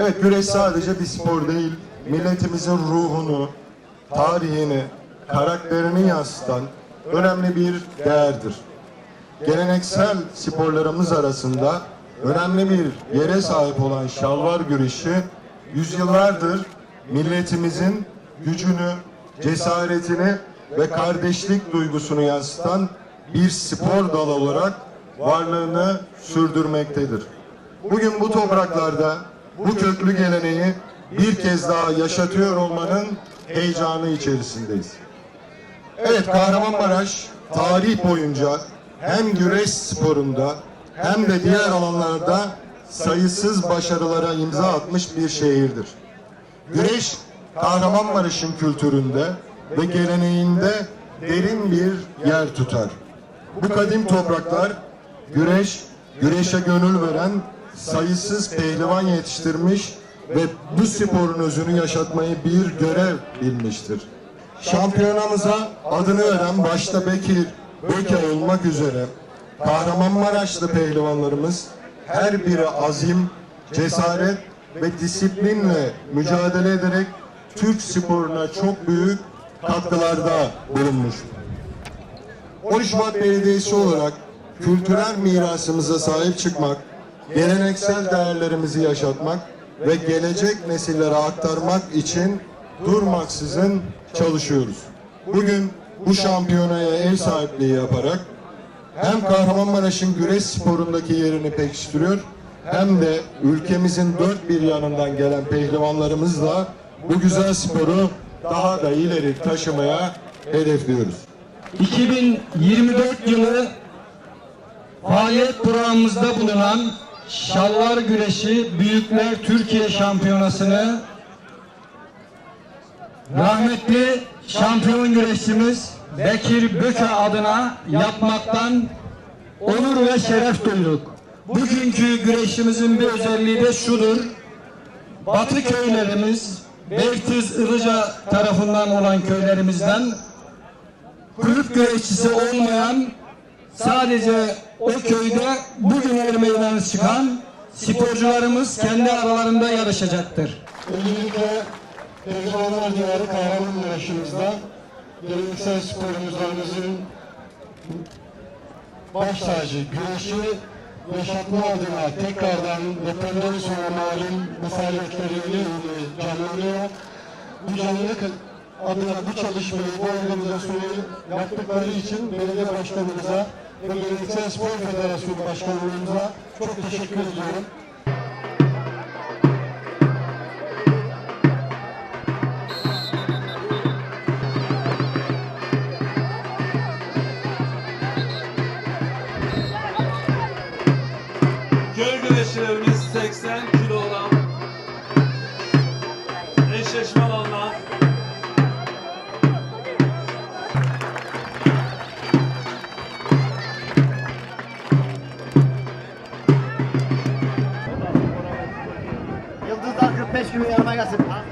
Evet güreş sadece bir spor değil, milletimizin ruhunu, tarihini, karakterini yansıtan önemli bir değerdir. Geleneksel sporlarımız arasında önemli bir yere sahip olan şalvar güreşi yüzyıllardır milletimizin gücünü, cesaretini ve kardeşlik duygusunu yansıtan bir spor dalı olarak varlığını sürdürmektedir. Bugün bu topraklarda bu köklü geleneği bir kez daha yaşatıyor olmanın heyecanı içerisindeyiz. Evet Kahramanmaraş tarih boyunca hem güreş sporunda hem de diğer alanlarda sayısız başarılara imza atmış bir şehirdir. Güreş Kahramanmaraş'ın kültüründe ve geleneğinde derin bir yer tutar. Bu kadim topraklar güreş, güreşe gönül veren sayısız pehlivan yetiştirmiş ve bu sporun özünü yaşatmayı bir görev bilmiştir. Şampiyonamıza adını veren başta Bekir Böke olmak üzere Kahramanmaraşlı pehlivanlarımız her biri azim, cesaret ve disiplinle mücadele ederek Türk sporuna çok büyük katkılarda bulunmuş. 13 Şubat Belediyesi olarak kültürel mirasımıza sahip çıkmak, geleneksel değerlerimizi yaşatmak ve gelecek nesillere aktarmak için durmaksızın çalışıyoruz. Bugün bu şampiyonaya ev sahipliği yaparak hem Kahramanmaraş'ın güreş sporundaki yerini pekiştiriyor hem de ülkemizin dört bir yanından gelen pehlivanlarımızla bu güzel sporu daha da ileri taşımaya hedefliyoruz. 2024 yılı faaliyet programımızda bulunan Şalvar Güreşi Büyükler Türkiye Şampiyonası'nı rahmetli şampiyon güreşçimiz Bekir Böke adına yapmaktan onur ve şeref duyduk. Bugünkü güreşimizin bir özelliği de şudur. Batı köylerimiz, Beytiz Ilıca tarafından olan köylerimizden kulüp güreşçisi olmayan sadece o köyde bugün er meydana çıkan sporcularımız kendi aralarında yarışacaktır. Öncelikle Pehlivanlar Diyarı Kahramanmaraş'ımızda geleneksel sporcularımızın baş tacı, güreşi yaşatma adına tekrardan depremden sonra malum bu faaliyetlerini canlanıyor. Bu canlılık adına bu çalışmayı, bu organizasyonu yaptıkları için belediye başkanımıza ve Geleneksel Spor Federasyonu Başkanımıza çok teşekkür ediyorum. Göl güreşçilerimiz 80 최후의 마이너스 반.